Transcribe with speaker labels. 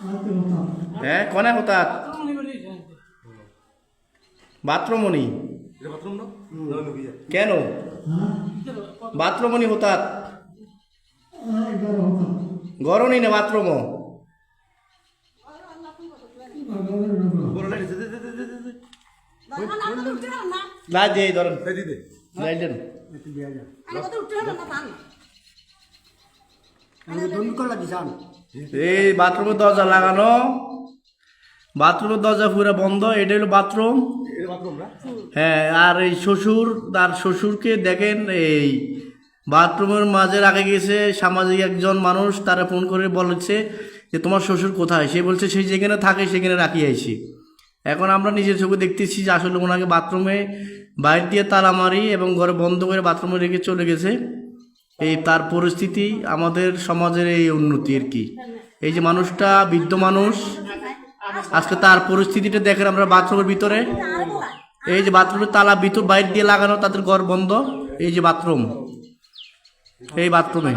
Speaker 1: হ্যাঁ কনে হতাৎ বাথরুমনি কেন? বাথরুমনি হতাৎ গরমই না বাথরুম না যে ধরেন। দেন। এই বাথরুমের দরজা লাগানো। বাথরুমের দরজা পুরো বন্ধ। এটা হলো বাথরুম। হ্যাঁ আর এই শ্বশুর তার শ্বশুরকে দেখেন এই বাথরুমের মাঝে রাখে গেছে সামাজিক একজন মানুষ তারা ফোন করে বলেছে যে তোমার শ্বশুর কোথায়? সে বলছে সেই যেখানে থাকে সেখানে রাখি আইছি। এখন আমরা নিজের চোখে দেখতেছি যে আসলে ওনাকে বাথরুমে বাইর দিয়ে তালা মারি এবং ঘরে বন্ধ করে বাথরুমে রেখে চলে গেছে। এই তার পরিস্থিতি আমাদের সমাজের এই উন্নতি আর কি? এই যে মানুষটা বৃদ্ধ মানুষ, আজকে তার পরিস্থিতিটা দেখেন আমরা বাথরুমের ভিতরে। এই যে বাথরুমের তালা ভিতর বাইর দিয়ে লাগানো, তাদের ঘর বন্ধ। এই যে বাথরুম, এই বাথরুমে।